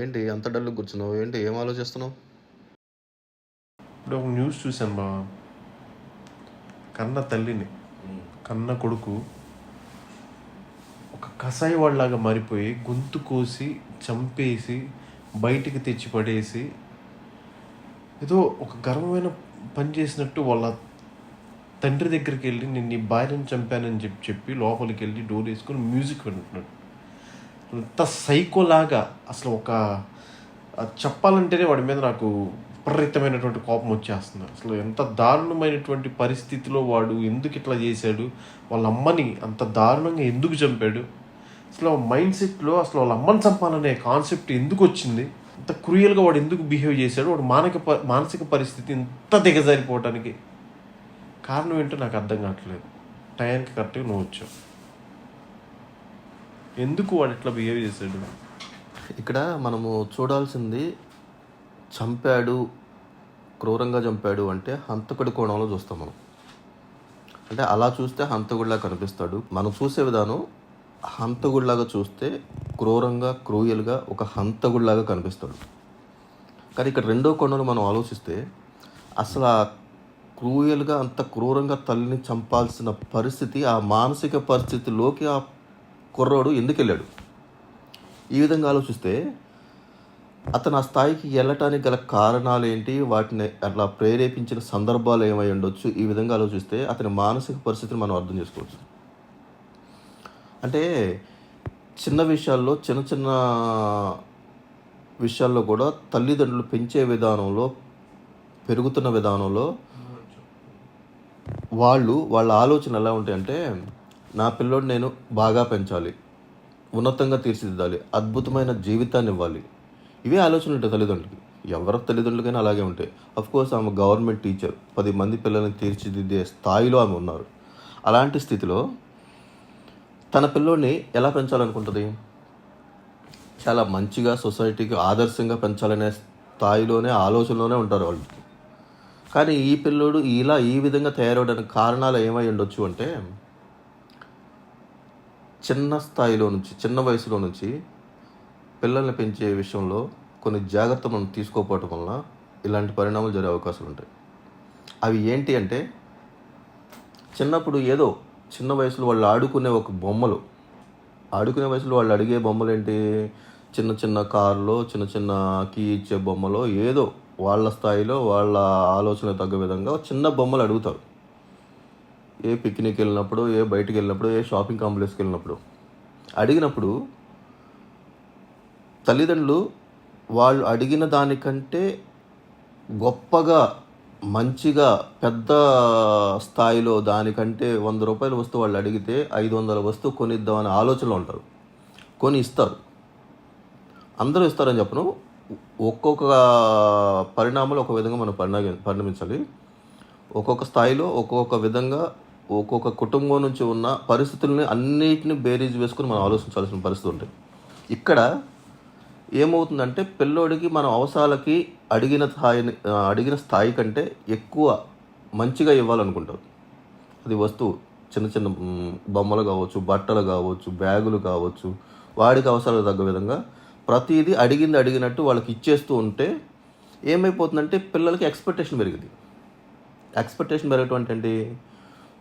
ఏంటి అంత డల్లు కూర్చున్నావు? ఏంటి ఏం ఆలోచిస్తున్నావు? ఇప్పుడు ఒక న్యూస్ చూశాను బా. కన్న తల్లిని కన్న కొడుకు ఒక కషాయి వాళ్ళలాగా మారిపోయి గొంతు కోసి చంపేసి బయటికి తెచ్చి పడేసి ఏదో ఒక గర్వమైన పని చేసినట్టు వాళ్ళ తండ్రి దగ్గరికి వెళ్ళి నేను నీ భార్యను చంపానని చెప్పి చెప్పి లోపలికి వెళ్ళి డోర్ వేసుకొని మ్యూజిక్ వింటున్నాడు. అంత సైకోలాగా అసలు ఒక చెప్పాలంటేనే వాడి మీద నాకు విపరీతమైనటువంటి కోపం వచ్చేస్తుంది. అసలు ఎంత దారుణమైనటువంటి పరిస్థితిలో వాడు ఎందుకు ఇట్లా చేశాడు? వాళ్ళ అమ్మని అంత దారుణంగా ఎందుకు చంపాడు? అసలు మైండ్ సెట్లో అసలు వాళ్ళ అమ్మని చంపాలనే కాన్సెప్ట్ ఎందుకు వచ్చింది? అంత క్రూయల్గా వాడు ఎందుకు బిహేవ్ చేశాడు? వాడు మానక ప- మానసిక పరిస్థితి ఇంత దిగజారిపోవటానికి కారణం ఏంటో నాకు అర్థం కావట్లేదు. టయానికి కరెక్ట్గా నువ్వు వచ్చావు. ఎందుకు వాడు ఇట్లా బిహేవ్ చేశాడు? ఇక్కడ మనము చూడాల్సింది చంపాడు క్రూరంగా చంపాడు అంటే హంతకుడి కోణంలో చూస్తాం మనం. అంటే అలా చూస్తే హంతకుడిలా కనిపిస్తాడు. మనం చూసే విధానం హంతకుడిలాగా చూస్తే క్రూరంగా క్రూయల్గా ఒక హంతకుడిలాగా కనిపిస్తాడు. కానీ ఇక్కడ రెండో కోణంలో మనం ఆలోచిస్తే అసలు ఆ క్రూయల్గా అంత క్రూరంగా తల్లిని చంపాల్సిన పరిస్థితి ఆ మానసిక పరిస్థితిలోకి ఆ కుర్రోడు ఎందుకు వెళ్ళాడు ఈ విధంగా ఆలోచిస్తే అతను ఆ స్థాయికి వెళ్ళటానికి గల కారణాలు ఏంటి వాటిని అట్లా ప్రేరేపించిన సందర్భాలు ఏమై ఉండొచ్చు? ఈ విధంగా ఆలోచిస్తే అతని మానసిక పరిస్థితిని మనం అర్థం చేసుకోవచ్చు. అంటే చిన్న విషయాల్లో చిన్న చిన్న విషయాల్లో కూడా తల్లిదండ్రులు పెంచే విధానంలో పెరుగుతున్న విధానంలో వాళ్ళు వాళ్ళ ఆలోచన ఎలా ఉంటాయంటే నా పిల్లోడు నేను బాగా పెంచాలి. ఉన్నతంగా తీర్చిదిద్దాలి. అద్భుతమైన జీవితాన్ని ఇవ్వాలి ఇవే ఆలోచనలు ఉంటాయి తల్లిదండ్రులకి. ఎవరి తల్లిదండ్రులకైనా అలాగే ఉంటాయి. అఫ్ కోర్స్ ఆమె గవర్నమెంట్ టీచర్. పది మంది పిల్లల్ని తీర్చిదిద్దే స్థాయిలో ఆమె ఉన్నారు. అలాంటి స్థితిలో తన పిల్లోడిని ఎలా పెంచాలనుకుంటుంది? చాలా మంచిగా సొసైటీకి ఆదర్శంగా పెంచాలనే స్థాయిలోనే ఆలోచనలోనే ఉంటారు వాళ్ళు. కానీ ఈ పిల్లోడు ఇలా ఈ విధంగా తయారవడానికి కారణాలు ఏమై ఉండొచ్చు అంటే చిన్న స్థాయిలో నుంచి చిన్న వయసులో నుంచి పిల్లల్ని పెంచే విషయంలో కొన్ని జాగ్రత్తలు మనం తీసుకోకపోవటం వలన ఇలాంటి పరిణామాలు జరిగే అవకాశాలు ఉంటాయి. అవి ఏంటి అంటే చిన్నప్పుడు ఏదో చిన్న వయసులో వాళ్ళు ఆడుకునే ఒక బొమ్మలు ఆడుకునే వయసులో వాళ్ళు అడిగే బొమ్మలు ఏంటి? చిన్న చిన్న కార్లో చిన్న చిన్న కీ ఇచ్చే బొమ్మలో ఏదో వాళ్ళ స్థాయిలో వాళ్ళ ఆలోచన తగ్గ విధంగా చిన్న బొమ్మలు అడుగుతారు. ఏ పిక్నిక్ వెళ్ళినప్పుడు ఏ బయటికి వెళ్ళినప్పుడు ఏ షాపింగ్ కాంప్లెక్స్కి వెళ్ళినప్పుడు అడిగినప్పుడు తల్లిదండ్రులు వాళ్ళు అడిగిన దానికంటే గొప్పగా మంచిగా పెద్ద స్థాయిలో దానికంటే వంద రూపాయల వస్తువు వాళ్ళు అడిగితే ఐదు వందల వస్తువు కొనిద్దామనే ఆలోచనలో ఉంటారు. కొని ఇస్తారు. అందరూ ఇస్తారని చెప్పను. ఒక్కొక్క పరిణామాలు ఒక విధంగా మనం పరిణామ పరిణమించాలి. ఒక్కొక్క స్థాయిలో ఒక్కొక్క విధంగా ఒక్కొక్క కుటుంబం నుంచి ఉన్న పరిస్థితుల్ని అన్నిటిని బేరీజ్ వేసుకుని మనం ఆలోచించాల్సిన పరిస్థితి ఉంటుంది. ఇక్కడ ఏమవుతుందంటే పిల్లోడికి మనం అవసరాలకి అడిగిన స్థాయిని అడిగిన స్థాయి కంటే ఎక్కువ మంచిగా ఇవ్వాలనుకుంటారు అది వస్తువు చిన్న చిన్న బొమ్మలు కావచ్చు బట్టలు కావచ్చు బ్యాగులు కావచ్చు వాడికి అవసరాలు తగ్గ విధంగా ప్రతిదీ అడిగింది అడిగినట్టు వాళ్ళకి ఇచ్చేస్తూ ఉంటే ఏమైపోతుందంటే పిల్లలకి ఎక్స్పెక్టేషన్ పెరిగింది ఎక్స్పెక్టేషన్ పెరగటం అంటే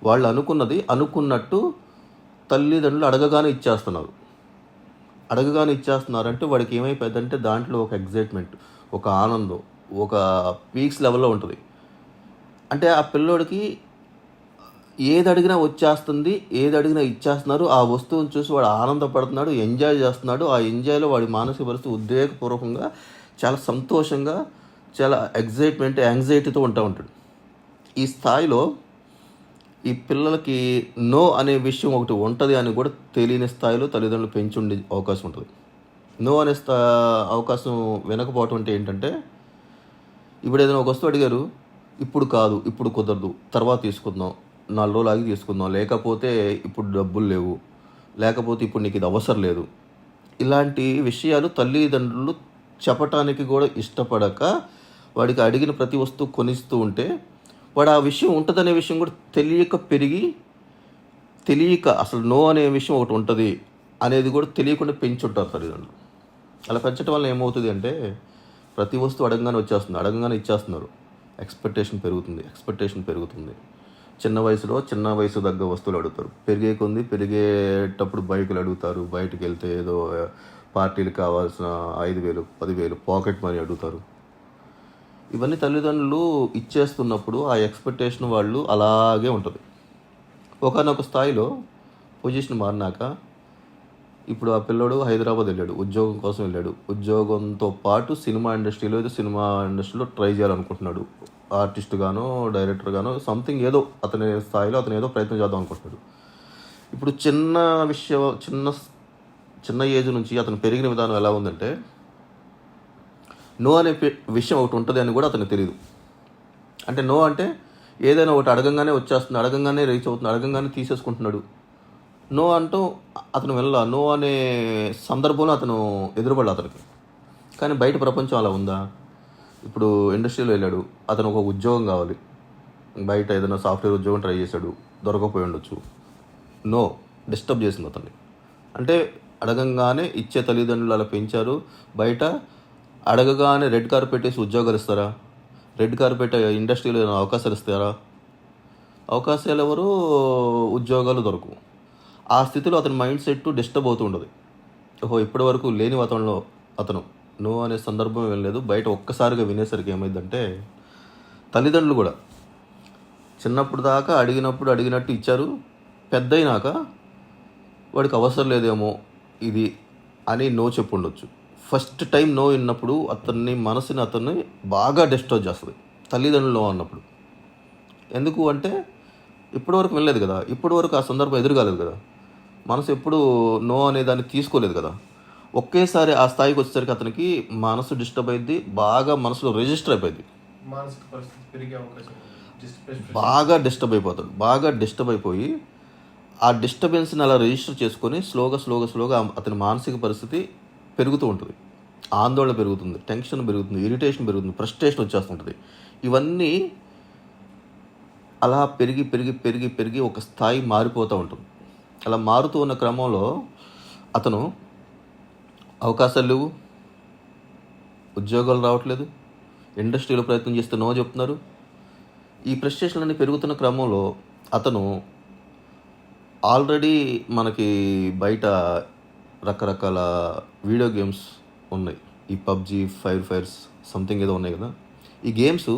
వాళ్ళు అనుకున్నది అనుకున్నట్టు తల్లిదండ్రులు అడగగానే ఇచ్చేస్తున్నారు. అడగగానే ఇచ్చేస్తున్నారంటే వాడికి ఏమైపోయిందంటే దాంట్లో ఒక ఎగ్జైట్మెంట్ ఒక ఆనందం ఒక పీక్స్ లెవెల్లో ఉంటుంది. అంటే ఆ పిల్లోడికి ఏది అడిగినా వచ్చేస్తుంది ఏది అడిగినా ఇచ్చేస్తున్నారు. ఆ వస్తువుని చూసి వాడు ఆనందపడుతున్నాడు ఎంజాయ్ చేస్తున్నాడు. ఆ ఎంజాయ్లో వాడి మానసిక పరిస్థితి ఉద్వేగపూర్వకంగా చాలా సంతోషంగా చాలా ఎగ్జైట్మెంట్ యాంగ్జైటీతో ఉంటా ఉంటాడు. ఈ స్థాయిలో ఈ పిల్లలకి నో అనే విషయం ఒకటి ఉంటుంది అని కూడా తెలియని స్థాయిలో తల్లిదండ్రులు పెంచి ఉండే అవకాశం ఉంటుంది. నో అనే స్థా అవకాశం వినకపోవటం అంటే ఏంటంటే ఇప్పుడు ఏదైనా ఒక వస్తువు అడిగారు ఇప్పుడు కాదు ఇప్పుడు కుదరదు తర్వాత తీసుకుందాం నాలుగు రోజులు ఆగి తీసుకుందాం లేకపోతే ఇప్పుడు డబ్బులు లేవు లేకపోతే ఇప్పుడు నీకు ఇది అవసరం లేదు. ఇలాంటి విషయాలు తల్లిదండ్రులు చెప్పటానికి కూడా ఇష్టపడక వాడికి అడిగిన ప్రతి వస్తువు కొనిస్తూ ఉంటే వాడు ఆ విషయం ఉంటుందనే విషయం కూడా తెలియక పెరిగి తెలియక అసలు నో అనే విషయం ఒకటి ఉంటుంది అనేది కూడా తెలియకుండా పెంచుంటారు తల్లిదండ్రులు. అలా పెంచడం వల్ల ఏమవుతుంది అంటే ప్రతి వస్తువు అడంగానే వచ్చేస్తుంది అడంగానే ఇచ్చేస్తున్నారు. ఎక్స్పెక్టేషన్ పెరుగుతుంది ఎక్స్పెక్టేషన్ పెరుగుతుంది. చిన్న వయసులో చిన్న వయసు తగ్గ వస్తువులు అడుగుతారు. పెరిగే కొంది పెరిగేటప్పుడు బైకులు అడుగుతారు బయటకు వెళ్తే ఏదో పార్టీలు కావాల్సిన ఐదు వేలు పదివేలు పాకెట్ మనీ అడుగుతారు. ఇవన్నీ తల్లిదండ్రులు ఇచ్చేస్తున్నప్పుడు ఆ ఎక్స్పెక్టేషన్ వాళ్ళు అలాగే ఉంటుంది. ఒకనొక స్థాయిలో పొజిషన్ మారినాక ఇప్పుడు ఆ పిల్లోడు హైదరాబాద్ వెళ్ళాడు ఉద్యోగం కోసం వెళ్ళాడు. ఉద్యోగంతో పాటు సినిమా ఇండస్ట్రీలో ఏదో సినిమా ఇండస్ట్రీలో ట్రై చేయాలనుకుంటున్నాడు. ఆర్టిస్ట్ గానో డైరెక్టర్ గానో సంథింగ్ ఏదో అతని స్థాయిలో అతను ఏదో ప్రయత్నం చేద్దాం అనుకుంటున్నాడు. ఇప్పుడు చిన్న విషయం చిన్న చిన్న ఏజ్ నుంచి అతను పెరిగిన విధానం ఎలా ఉందంటే నో అనే విషయం ఒకటి ఉంటుంది అని కూడా అతనికి తెలియదు అంటే నో అంటే ఏదైనా ఒకటి అడగంగానే వచ్చేస్తుంది అడగంగానే రీచ్ అవుతుంది అడగంగానే తీసేసుకుంటున్నాడు. నో అంటూ అతను వెళ్ళ నో అనే సందర్భంలో అతను ఎదురుపడాలి అతనికి. కానీ బయట ప్రపంచం అలా ఉందా? ఇప్పుడు ఇండస్ట్రీలో వెళ్ళాడు. అతను ఒక ఉద్యోగం కావాలి. బయట ఏదైనా సాఫ్ట్వేర్ ఉద్యోగం ట్రై చేశాడు. దొరకపోయి ఉండొచ్చు. నో. డిస్టర్బ్ చేసింది అతన్ని. అంటే అడగంగానే ఇచ్చే తల్లిదండ్రులు అలా పెంచారు. బయట అడగగానే రెడ్ కార్పెట్ వేసి ఉద్యోగాలు ఇస్తారా రెడ్ కార్పెట్ ఇండస్ట్రీలో ఏమైనా అవకాశాలు ఇస్తారా? అవకాశాలు ఎవరు? ఉద్యోగాలు దొరకవు ఆ స్థితిలో అతని మైండ్ సెట్ డిస్టర్బ్ అవుతూ ఉండదు. ఓహో ఇప్పటి వరకు లేని వాతావరణంలో అతను నో అనే సందర్భం ఏం లేదు. బయట ఒక్కసారిగా వినేసరికి ఏమైందంటే తల్లిదండ్రులు కూడా చిన్నప్పుడు దాకా అడిగినప్పుడు అడిగినట్టు ఇచ్చారు. పెద్ద అయినాక వాడికి అవసరం లేదేమో ఇది అని నో చెప్పుండొచ్చు. ఫస్ట్ టైం నో విన్నప్పుడు అతన్ని మనసుని అతన్ని బాగా డిస్టర్బ్ చేస్తుంది తల్లిదండ్రులు నో అన్నప్పుడు. ఎందుకు అంటే ఇప్పటివరకు వెళ్ళలేదు కదా. ఇప్పటివరకు ఆ సందర్భం ఎదురుగాలేదు కదా. మనసు ఎప్పుడు నో అనే దాన్ని తీసుకోలేదు కదా. ఒకేసారి ఆ స్థాయికి వచ్చేసరికి అతనికి మనసు డిస్టర్బ్ అయింది బాగా మనసులో రిజిస్టర్ అయిపోయింది బాగా డిస్టర్బ్ అయిపోతాడు. బాగా డిస్టర్బ్ అయిపోయి ఆ డిస్టర్బెన్స్ని అలా రిజిస్టర్ చేసుకొని స్లోగా స్లోగా స్లోగా అతని మానసిక పరిస్థితి పెరుగుతూ ఉంటుంది. ఆందోళన పెరుగుతుంది టెన్షన్ పెరుగుతుంది ఇరిటేషన్ పెరుగుతుంది ఫ్రస్ట్రేషన్ వచ్చేస్తుంటుంది. ఇవన్నీ అలా పెరిగి పెరిగి పెరిగి పెరిగి ఒక స్థాయి మారిపోతూ ఉంటుంది. అలా మారుతూ ఉన్న క్రమంలో అతను అవకాశాలు లేవు ఉద్యోగాలు రావట్లేదు ఇండస్ట్రీలో ప్రయత్నం చేస్తే నో చెప్తున్నారు. ఈ ప్రెస్టేషన్లన్నీ పెరుగుతున్న క్రమంలో అతను ఆల్రెడీ మనకి బయట రకరకాల వీడియో గేమ్స్ ఉన్నాయి. ఈ పబ్జి ఫైర్ ఫైర్స్ సంథింగ్ ఏదో ఉన్నాయి కదా. ఈ గేమ్స్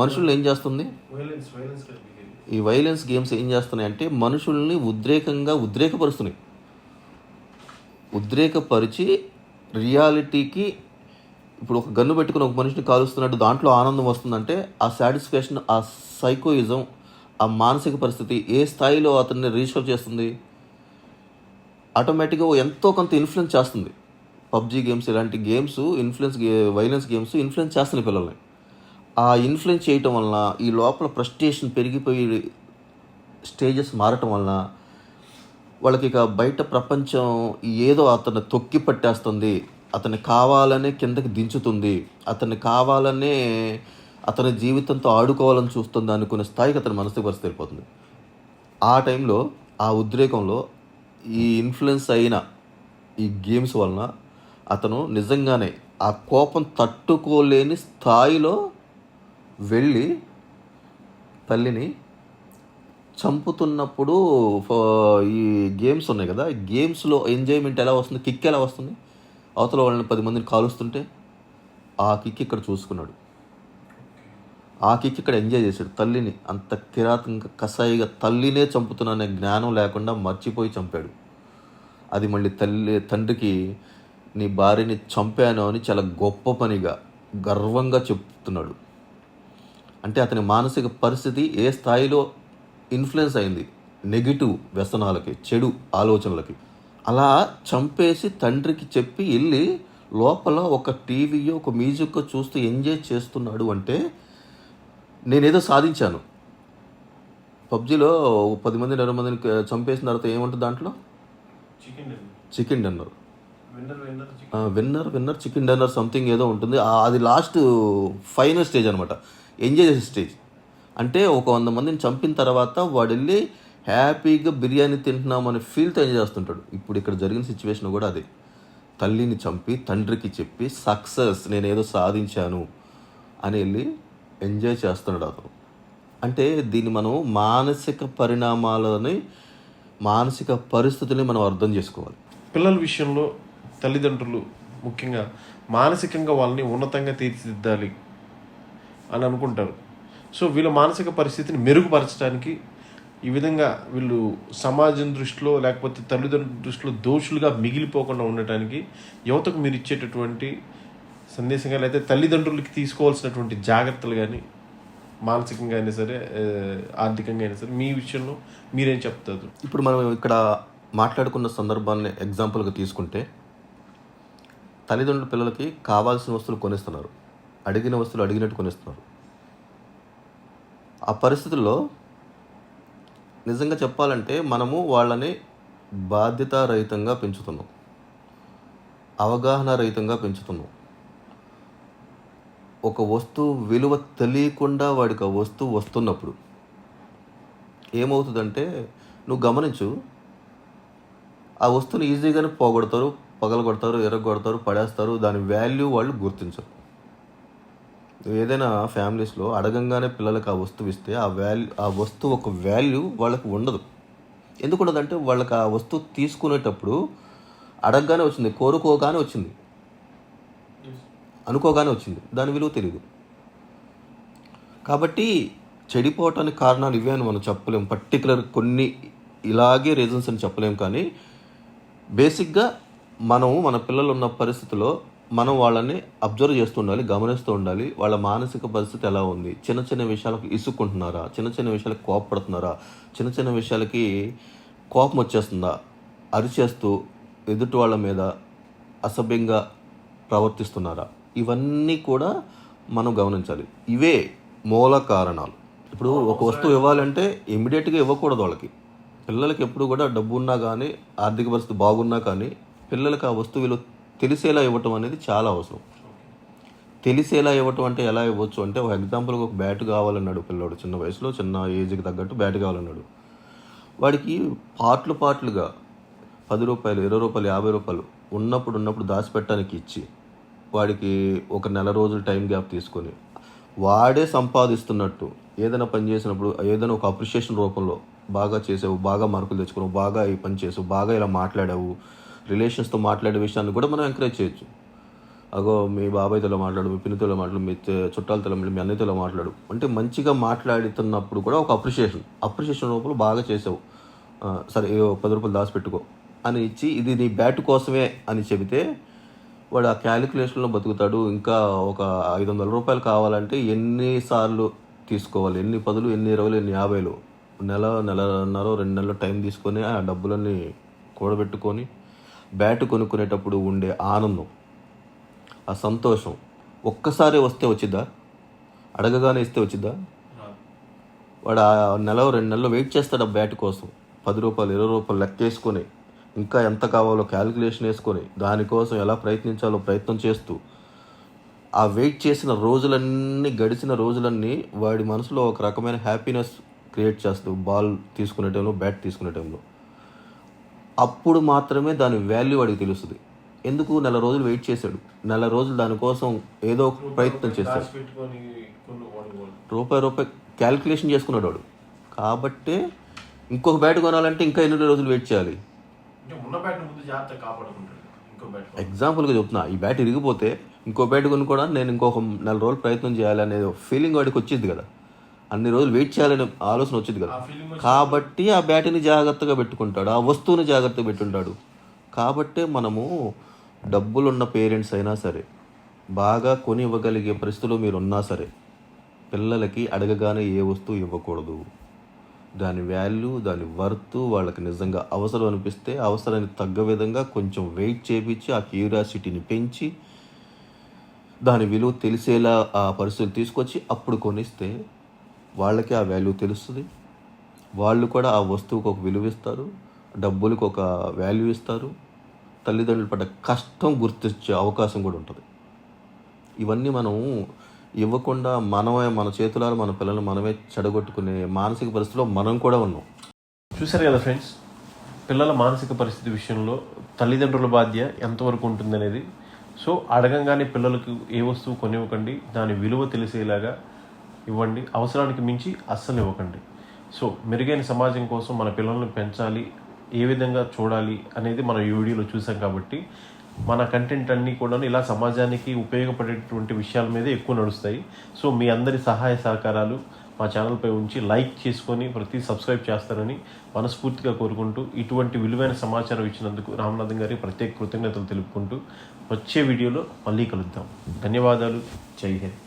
మనుషుల్ని ఏం చేస్తుంది? ఈ వైలెన్స్ గేమ్స్ ఏం చేస్తున్నాయి అంటే మనుషుల్ని ఉద్రేకంగా ఉద్రేకపరుస్తున్నాయి. ఉద్రేకపరిచి రియాలిటీకి ఇప్పుడు ఒక గన్ను పెట్టుకుని ఒక మనిషిని కాలుస్తున్నట్టు దాంట్లో ఆనందం వస్తుందంటే ఆ సాటిస్ఫాక్షన్ ఆ సైకోయిజం ఆ మానసిక పరిస్థితి ఏ స్థాయిలో అతన్ని రీస్టోర్ చేస్తుంది? ఆటోమేటిక్గా ఎంతో కొంత ఇన్ఫ్లుయెన్స్ చేస్తుంది. పబ్జి గేమ్స్ ఇలాంటి games influence violence games influence చేస్తున్నాయి పిల్లల్ని. ఆ ఇన్ఫ్లుయెన్స్ చేయటం వలన ఈ లోపల ఫ్రస్ట్రేషన్ పెరిగిపోయి స్టేజెస్ మారటం వలన వాళ్ళకి ఇక బయట ప్రపంచం ఏదో అతను తొక్కి పట్టేస్తుంది. అతన్ని కావాలనే కిందకి దించుతుంది. అతన్ని కావాలనే అతని జీవితంతో ఆడుకోవాలని చూస్తుంది అనుకునే స్థాయికి అతని మనసు పరిస్థితి వెళ్ళిపోతుంది. ఆ టైంలో ఆ ఉద్రేకంలో ఈ ఇన్ఫ్లుయెన్స్ అయిన ఈ గేమ్స్ వలన అతను నిజంగానే ఆ కోపం తట్టుకోలేని స్థాయిలో వెళ్ళి తల్లిని చంపుతున్నప్పుడు ఈ గేమ్స్ ఉన్నాయి కదా గేమ్స్లో ఎంజాయ్మెంట్ ఎలా వస్తుంది కిక్ ఎలా వస్తుంది? అవతల వాళ్ళని పది మందిని కాలుస్తుంటే ఆ కిక్ ఇక్కడ చూసుకున్నాడు. ఆ కిక్ ఇక్కడ ఎంజాయ్ చేశాడు తల్లిని. అంత కిరాతంగా కసాయిగా తల్లినే చంపుతున్నానే జ్ఞానం లేకుండా మర్చిపోయి చంపాడు. అది మళ్ళీ తల్లి తండ్రికి నీ భార్యని చంపాను అని చాలా గొప్ప పనిగా గర్వంగా చెప్తున్నాడు. అంటే అతని మానసిక పరిస్థితి ఏ స్థాయిలో ఇన్ఫ్లుయెన్స్ అయింది? నెగిటివ్ వ్యసనాలకి చెడు ఆలోచనలకి. అలా చంపేసి తండ్రికి చెప్పి వెళ్ళి లోపల ఒక టీవీయో ఒక మ్యూజిక్ చూస్తూ ఎంజాయ్ చేస్తున్నాడు అంటే నేనేదో సాధించాను. పబ్జిలో పది మంది ఇరవై మందిని చంపేసిన తర్వాత ఏముంటుంది దాంట్లో? Chicken dinner. Winner winner chicken. Dinner something ఏదో ఉంటుంది. అది లాస్ట్ ఫైనల్ స్టేజ్ అనమాట ఎంజాయ్ చేసే స్టేజ్. అంటే ఒక వంద మందిని చంపిన తర్వాత వాడు వెళ్ళి హ్యాపీగా బిర్యానీ తింటున్నాం అనే ఫీల్తో ఎంజాయ్ చేస్తుంటాడు. ఇప్పుడు ఇక్కడ జరిగిన సిచ్యువేషన్ కూడా అదే. తల్లిని చంపి తండ్రికి చెప్పి సక్సెస్ నేనేదో సాధించాను అని వెళ్ళి ఎంజాయ్ చేస్తున్నాడు అతను. అంటే దీన్ని మనం మానసిక పరిణామాలని మానసిక పరిస్థితుల్ని మనం అర్థం చేసుకోవాలి. పిల్లల విషయంలో తల్లిదండ్రులు ముఖ్యంగా మానసికంగా వాళ్ళని ఉన్నతంగా తీర్చిదిద్దాలి అని అనుకుంటారు. సో వీళ్ళ మానసిక పరిస్థితిని మెరుగుపరచడానికి ఈ విధంగా వీళ్ళు సమాజం దృష్టిలో లేకపోతే తల్లిదండ్రుల దృష్టిలో దోషులుగా మిగిలిపోకుండా ఉండటానికి యువతకు మీరు ఇచ్చేటటువంటి సందేశంగా అయితే తల్లిదండ్రులకి తీసుకోవాల్సినటువంటి జాగ్రత్తలు కానీ మానసికంగా అయినా సరే ఆర్థికంగా అయినా సరే మీ విషయంలో మీరేం చెప్తారు? ఇప్పుడు మనం ఇక్కడ మాట్లాడుకున్న సందర్భాన్ని ఎగ్జాంపుల్గా తీసుకుంటే తల్లిదండ్రులు పిల్లలకి కావాల్సిన వస్తువులు కొనిస్తున్నారు. అడిగిన వస్తువులు అడిగినట్టు కొనిస్తున్నారు. ఆ పరిస్థితుల్లో నిజంగా చెప్పాలంటే మనము వాళ్ళని బాధ్యతారహితంగా పెంచుతున్నాం. అవగాహన రహితంగా పెంచుతున్నాం. ఒక వస్తువు విలువ తెలియకుండా వాడికి ఆ వస్తువు వస్తున్నప్పుడు ఏమవుతుందంటే నువ్వు గమనించు ఆ వస్తువుని ఈజీగానే పోగొడతారు పగలగొడతారు ఎరగొడతారు పడేస్తారు దాని వాల్యూ వాళ్ళు గుర్తించరు. ఏదైనా ఫ్యామిలీస్లో అడగంగానే పిల్లలకి ఆ వస్తువు ఇస్తే ఆ వాల్యూ ఆ వస్తువు ఒక వాల్యూ వాళ్ళకి ఉండదు. ఎందుకు ఉండదంటే వాళ్ళకి ఆ వస్తువు తీసుకునేటప్పుడు అడగగానే వచ్చింది కోరుకోగానే వచ్చింది. అనుకోగానే వచ్చింది. దాని విలువ తెలియదు కాబట్టి చెడిపోవటానికి కారణాలు ఇవే అని మనం చెప్పలేం. పర్టికులర్ కొన్ని ఇలాగే రీజన్స్ అని చెప్పలేం కానీ బేసిక్గా మనం మన పిల్లలు ఉన్న పరిస్థితిలో మనం వాళ్ళని అబ్జర్వ్ చేస్తూ ఉండాలి గమనిస్తూ ఉండాలి. వాళ్ళ మానసిక పరిస్థితి ఎలా ఉంది? చిన్న చిన్న విషయాలకు ఇసుక్కుంటున్నారా? చిన్న చిన్న విషయాలకు కోపపడుతున్నారా? చిన్న చిన్న విషయాలకి కోపం వచ్చేస్తుందా? అరిచేస్తూ ఎదుటి వాళ్ళ మీద అసభ్యంగా ప్రవర్తిస్తున్నారా? ఇవన్నీ కూడా మనం గమనించాలి. ఇవే మూల కారణాలు. ఇప్పుడు ఒక వస్తువు ఇవ్వాలంటే ఇమ్మీడియట్గా ఇవ్వకూడదు వాళ్ళకి. పిల్లలకి ఎప్పుడు కూడా డబ్బు ఉన్నా కానీ ఆర్థిక పరిస్థితి బాగున్నా కానీ పిల్లలకి ఆ వస్తువు విలువ తెలిసేలా ఇవ్వటం అనేది చాలా అవసరం. తెలిసేలా ఇవ్వటం అంటే ఎలా ఇవ్వచ్చు అంటే ఒక ఎగ్జాంపుల్గా ఒక బ్యాట్ కావాలన్నాడు పిల్లోడు. చిన్న వయసులో చిన్న ఏజ్కి తగ్గట్టు బ్యాట్ కావాలన్నాడు. వాడికి పార్ట్లు పార్ట్లుగా పది రూపాయలు ఇరవై రూపాయలు యాభై రూపాయలు ఉన్నప్పుడు ఉన్నప్పుడు దాచిపెట్టడానికి ఇచ్చి వాడికి ఒక నెల రోజులు టైం గ్యాప్ తీసుకొని వాడే సంపాదిస్తున్నట్టు ఏదైనా పని చేసినప్పుడు ఏదైనా ఒక అప్రిషియేషన్ రూపంలో బాగా చేసావు బాగా మార్కులు తెచ్చుకున్నావు బాగా ఈ పని చేసావు బాగా ఇలా మాట్లాడావు రిలేషన్స్తో మాట్లాడే విషయాన్ని కూడా మనం ఎంకరేజ్ చేయొచ్చు. అగో మీ బాబాయ్తో మాట్లాడు మీ పిన్నితో మాట్లాడు మీ చుట్టాలతో మాట్లాడు మీ అన్నయ్యతో మాట్లాడు. అంటే మంచిగా మాట్లాడుతున్నప్పుడు కూడా ఒక అప్రిషియేషన్ అప్రిషియేషన్ రూపంలో బాగా చేసావు. సరే పది రూపాయలు దాచిపెట్టుకో అని ఇచ్చి ఇది నీ బ్యాట్ కోసమే అని చెబితే వాడు ఆ క్యాలిక్యులేషన్లో బతుకుతాడు. ఇంకా ఒక ఐదు వందల రూపాయలు కావాలంటే ఎన్నిసార్లు తీసుకోవాలి? ఎన్ని పదులు ఎన్ని ఇరవైలు ఎన్ని యాభైలు? నెల నెలన్నర రెండు నెలలు టైం తీసుకొని ఆ డబ్బులన్నీ కూడబెట్టుకొని బ్యాట్ కొనుక్కునేటప్పుడు ఉండే ఆనందం ఆ సంతోషం ఒక్కసారి వస్తే వచ్చిద్దా? అడగగానే ఇస్తే వచ్చిద్దా? వాడు ఆ నెల రెండు నెలలు వెయిట్ చేస్తాడు ఆ బ్యాట్ కోసం. పది రూపాయలు ఇరవై రూపాయలు లెక్క వేసుకొని ఇంకా ఎంత కావాలో క్యాలిక్యులేషన్ వేసుకొని దానికోసం ఎలా ప్రయత్నించాలో ప్రయత్నం చేస్తూ ఆ వెయిట్ చేసిన రోజులన్నీ గడిచిన రోజులన్నీ వాడి మనసులో ఒక రకమైన హ్యాపీనెస్ క్రియేట్ చేస్తూ బాల్ తీసుకునే టైంలో బ్యాట్ తీసుకునే టైంలో అప్పుడు మాత్రమే దాని వాల్యూ వాడికి తెలుస్తుంది. ఎందుకు నెల రోజులు వెయిట్ చేశాడు? నెల రోజులు దానికోసం ఏదో ఒక ప్రయత్నం చేశాడు. రూపాయి రూపాయి క్యాలిక్యులేషన్ చేసుకున్నాడు వాడు. కాబట్టే ఇంకొక బ్యాట్ కొనాలంటే ఇంకా ఎన్ని రోజులు వెయిట్ చేయాలి? ఎగ్జాంపుల్గా చెప్తున్నా ఈ బ్యాట్ ఇరిగిపోతే ఇంకో బ్యాట్ కొనుక్కోవడం నేను ఇంకొక నెల రోజులు ప్రయత్నం చేయాలి అనేది ఫీలింగ్ వాడికి వచ్చింది కదా. అన్ని రోజులు వెయిట్ చేయాలనే ఆలోచన వచ్చింది కదా. కాబట్టి ఆ బ్యాట్ని జాగ్రత్తగా పెట్టుకుంటాడు ఆ వస్తువుని జాగ్రత్తగా పెట్టుంటాడు. కాబట్టే మనము డబ్బులున్న పేరెంట్స్ అయినా సరే బాగా కొని ఇవ్వగలిగే పరిస్థితుల్లో మీరు ఉన్నా సరే పిల్లలకి అడగగానే ఏ వస్తువు ఇవ్వకూడదు. దాని వాల్యూ దాని వర్త్ వాళ్ళకి నిజంగా అవసరం అనిపిస్తే అవసరానికి తగ్గ విధంగా కొంచెం వెయిట్ చేపించి ఆ క్యూరియాసిటీని పెంచి దాని విలువ తెలిసేలా ఆ పరిస్థితులు తీసుకొచ్చి అప్పుడు కొనిస్తే వాళ్ళకి ఆ వాల్యూ తెలుస్తుంది. వాళ్ళు కూడా ఆ వస్తువుకు ఒక విలువ ఇస్తారు డబ్బులకు ఒక వాల్యూ ఇస్తారు తల్లిదండ్రులు పడ్డ కష్టం గుర్తించే అవకాశం కూడా ఉంటుంది. ఇవన్నీ మనం ఇవ్వకుండా మనమే మన చేతులారా మన పిల్లలు మనమే చెడగొట్టుకునే మానసిక పరిస్థితిలో మనం కూడా ఉన్నాం. చూసారు కదా ఫ్రెండ్స్ పిల్లల మానసిక పరిస్థితి విషయంలో తల్లిదండ్రుల బాధ్య ఎంతవరకు ఉంటుందనేది. సో అడగంగానే పిల్లలకు ఏ వస్తువు కొనివ్వకండి దాని విలువ తెలిసేలాగా ఇవ్వండి అవసరానికి మించి అస్సలు ఇవ్వకండి. సో మెరుగైన సమాజం కోసం మన పిల్లల్ని పెంచాలి ఏ విధంగా చూడాలి అనేది మనం ఈ వీడియోలో చూసాం కాబట్టి మన కంటెంట్ అన్నీ కూడా ఇలా సమాజానికి ఉపయోగపడేటువంటి విషయాల మీదే ఎక్కువ నడుస్తాయి. సో మీ అందరి సహాయ సహకారాలు మా ఛానల్పై ఉంచి లైక్ చేసుకొని ప్రతి సబ్స్క్రైబ్ చేస్తారని మనస్ఫూర్తిగా కోరుకుంటూ ఇటువంటి విలువైన సమాచారం ఇచ్చినందుకు రామనాథన్ గారికి ప్రత్యేక కృతజ్ఞతలు తెలుపుకుంటూ వచ్చే వీడియోలో మళ్ళీ కలుద్దాం. ధన్యవాదాలు. జై హింద్.